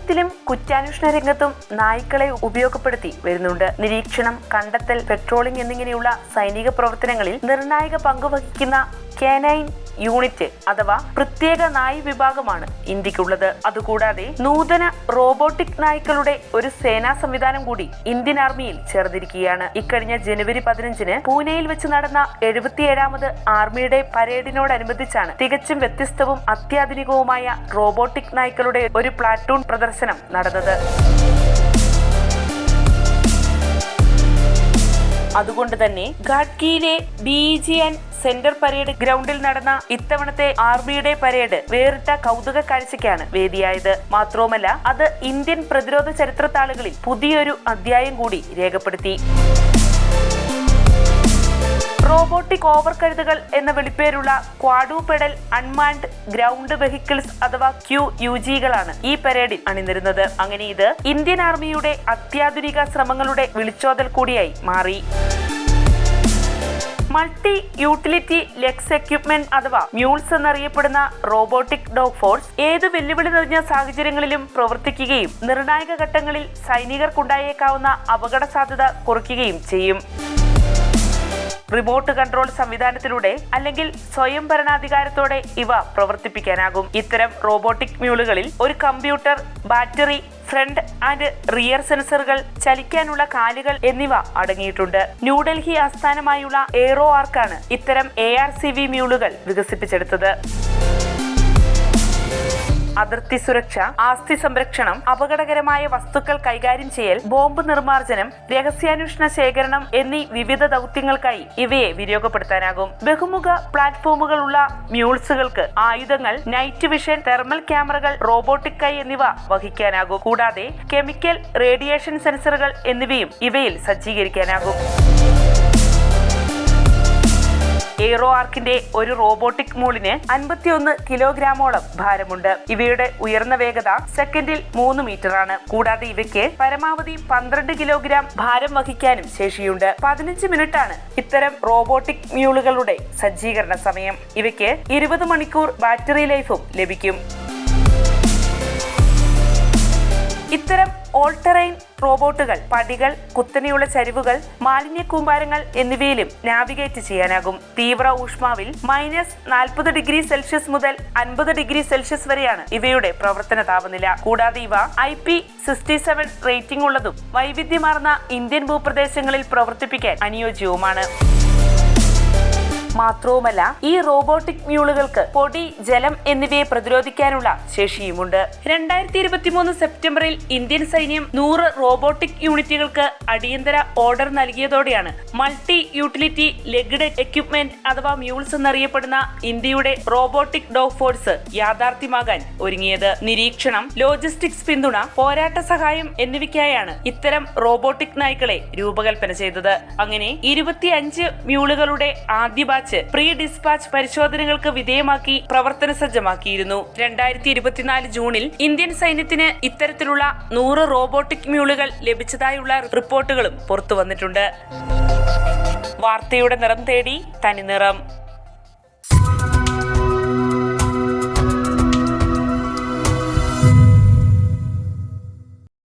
സൈന്യത്തിലും കുറ്റാന്വേഷണ രംഗത്തും നായ്ക്കളെ ഉപയോഗപ്പെടുത്തി വരുന്നുണ്ട്. നിരീക്ഷണം കണ്ടെത്തൽ പെട്രോളിംഗ് എന്നിങ്ങനെയുള്ള സൈനിക പ്രവർത്തനങ്ങളിൽ നിർണായക പങ്കുവഹിക്കുന്ന കാനൈൻ യൂണിറ്റ് അഥവാ പ്രത്യേക നായ് വിഭാഗമാണ് ഇന്ത്യക്കുള്ളത്. അതുകൂടാതെ നൂതന റോബോട്ടിക് നായ്ക്കളുടെ ഒരു സേനാ സംവിധാനം കൂടി ഇന്ത്യൻ ആർമിയിൽ ചേർന്നിരിക്കുകയാണ്. ഇക്കഴിഞ്ഞ ജനുവരി പതിനഞ്ചിന് പൂനെയിൽ വെച്ച് നടന്ന എഴുപത്തിയേഴാമത് ആർമിയുടെ പരേഡിനോടനുബന്ധിച്ചാണ് തികച്ചും വ്യത്യസ്തവും അത്യാധുനികവുമായ റോബോട്ടിക് നായ്ക്കളുടെ ഒരു പ്ലാറ്റൂൺ പ്രദർശനം നടന്നത്. അതുകൊണ്ട് തന്നെ ഘാട്കിയിലെ B G N centre parade ഗ്രൗണ്ടിൽ നടന്ന ഇത്തവണത്തെ ആർമിയുടെ പരേഡ് വേറിട്ട കൗതുക കാഴ്ചയ്ക്കാണ് വേദിയായത്. മാത്രവുമല്ല അത് ഇന്ത്യൻ പ്രതിരോധ ചരിത്രത്താളുകളിൽ പുതിയൊരു അധ്യായം കൂടി രേഖപ്പെടുത്തി. റോബോട്ടിക് ഓവർ കരുതുകൾ എന്ന വിളിപ്പേരുള്ള quadrupedal unmanned ground vehicles അഥവാ ക്യു യു ജികളാണ് ഈ പരേഡിൽ അണിനിരുന്നത്. അങ്ങനെ ഇത് ഇന്ത്യൻ ആർമിയുടെ അത്യാധുനിക ശ്രമങ്ങളുടെ വിളിച്ചോതൽ കൂടിയായി മാറി. മൾട്ടി യൂട്ടിലിറ്റി ലെക്സ് എക്യുപ്മെന്റ് അഥവാ മ്യൂൾസ് എന്നറിയപ്പെടുന്ന റോബോട്ടിക് ഡോഗ് ഫോഴ്സ് ഏത് വെല്ലുവിളി നിറഞ്ഞ സാഹചര്യങ്ങളിലും പ്രവർത്തിക്കുകയും നിർണായക ഘട്ടങ്ങളിൽ സൈനികർക്കുണ്ടായേക്കാവുന്ന അപകട സാധ്യത കുറയ്ക്കുകയും ചെയ്യും. റിമോട്ട് കൺട്രോൾ സംവിധാനത്തിലൂടെ അല്ലെങ്കിൽ സ്വയം ഭരണാധികാരത്തോടെ ഇവ പ്രവർത്തിപ്പിക്കാനാകും. ഇത്തരം റോബോട്ടിക് മ്യൂളുകളിൽ ഒരു computer battery front and rear സെൻസറുകൾ ചലിക്കാനുള്ള കാലുകൾ എന്നിവ അടങ്ങിയിട്ടുണ്ട്. ന്യൂഡൽഹി ആസ്ഥാനമായുള്ള എയ്റോ ആർക്കാണ് ഇത്തരം എ ആർ സി വി മ്യൂളുകൾ വികസിപ്പിച്ചെടുത്തത്. അതിർത്തി സുരക്ഷ ആസ്തി സംരക്ഷണം അപകടകരമായ വസ്തുക്കൾ കൈകാര്യം ചെയ്യൽ ബോംബ് നിർമ്മാർജനം രഹസ്യാന്വേഷണ ശേഖരണം എന്നീ വിവിധ ദൗത്യങ്ങൾക്കായി ഇവയെ വിനിയോഗപ്പെടുത്താനാകും. ബഹുമുഖ പ്ലാറ്റ്ഫോമുകളുള്ള മ്യൂൾസുകൾക്ക് ആയുധങ്ങൾ നൈറ്റ് വിഷൻ തെർമൽ ക്യാമറകൾ റോബോട്ടിക് കൈ എന്നിവ വഹിക്കാനാകും. കൂടാതെ കെമിക്കൽ റേഡിയേഷൻ സെൻസറുകൾ എന്നിവയും ഇവയിൽ സജ്ജീകരിക്കാനാകും. എയ്റോ ആർക്കിന്റെ ഒരു റോബോട്ടിക് മൂളിന് അൻപത്തിയൊന്ന് കിലോഗ്രാമോളം ഭാരമുണ്ട്. ഇവയുടെ ഉയർന്ന വേഗത സെക്കൻഡിൽ മൂന്ന് മീറ്റർ ആണ് കൂടാതെ ഇവയ്ക്ക് പരമാവധി പന്ത്രണ്ട് കിലോഗ്രാം ഭാരം വഹിക്കാനും ശേഷിയുണ്ട്. പതിനഞ്ച് മിനിറ്റ് ആണ് ഇത്തരം റോബോട്ടിക് മ്യൂളുകളുടെ സജ്ജീകരണ സമയം. ഇവയ്ക്ക് ഇരുപത് മണിക്കൂർ ബാറ്ററി ലൈഫും ലഭിക്കും. ഇത്തരം ഓൾട്ടറൈൻ ടെറൈൻ റോബോട്ടുകൾ പടികൾ കുത്തനെയുള്ള ചരിവുകൾ മാലിന്യ കൂമ്പാരങ്ങൾ എന്നിവയിലും നാവിഗേറ്റ് ചെയ്യാനാകും. തീവ്ര ഊഷ്മാവിൽ മൈനസ് നാൽപ്പത് ഡിഗ്രി സെൽഷ്യസ് മുതൽ അൻപത് ഡിഗ്രി സെൽഷ്യസ് വരെയാണ് ഇവയുടെ പ്രവർത്തന താപനില. കൂടാതെ ഇവ I P sixty seven rating ഉള്ളതും വൈവിധ്യമാർന്ന ഇന്ത്യൻ ഭൂപ്രദേശങ്ങളിൽ പ്രവർത്തിപ്പിക്കാൻ അനുയോജ്യവുമാണ്. മാത്രവുമല്ല ഈ റോബോട്ടിക് മ്യൂളുകൾക്ക് പൊടി ജലം എന്നിവയെ പ്രതിരോധിക്കാനുള്ള ശേഷിയുമുണ്ട്. രണ്ടായിരത്തി ഇരുപത്തിമൂന്ന് സെപ്റ്റംബറിൽ ഇന്ത്യൻ സൈന്യം നൂറ് റോബോട്ടിക് യൂണിറ്റുകൾക്ക് അടിയന്തര ഓർഡർ നൽകിയതോടെയാണ് മൾട്ടി യൂട്ടിലിറ്റി ലെഗ്ഡ് എക്യുപ്മെന്റ് അഥവാ മ്യൂൾസ് എന്നറിയപ്പെടുന്ന ഇന്ത്യയുടെ റോബോട്ടിക് ഡോഗ് ഫോഴ്സ് യാഥാർത്ഥ്യമാകാൻ ഒരുങ്ങിയത്. നിരീക്ഷണം ലോജിസ്റ്റിക്സ് പിന്തുണ പോരാട്ട സഹായം എന്നിവയ്ക്കായാണ് ഇത്തരം റോബോട്ടിക് നായ്ക്കളെ രൂപകൽപ്പന ചെയ്തത്. അങ്ങനെ ഇരുപത്തിയഞ്ച് മ്യൂളുകളുടെ ആദ്യ ബാച്ച് പ്രീ ഡിസ്പാച്ച് പരിശോധനകൾക്ക് വിധേയമാക്കി പ്രവർത്തന സജ്ജമാക്കിയിരുന്നു. രണ്ടായിരത്തി ഇരുപത്തിനാല് ജൂണിൽ ഇന്ത്യൻ സൈന്യത്തിന് ഇത്തരത്തിലുള്ള നൂറ് റോബോട്ടിക് മ്യൂളുകൾ ലഭിച്ചതായുള്ള റിപ്പോർട്ടുകളും പുറത്തുവന്നിട്ടുണ്ട്. വാർത്തയുടെ നിറം തേടി തനിനിറം.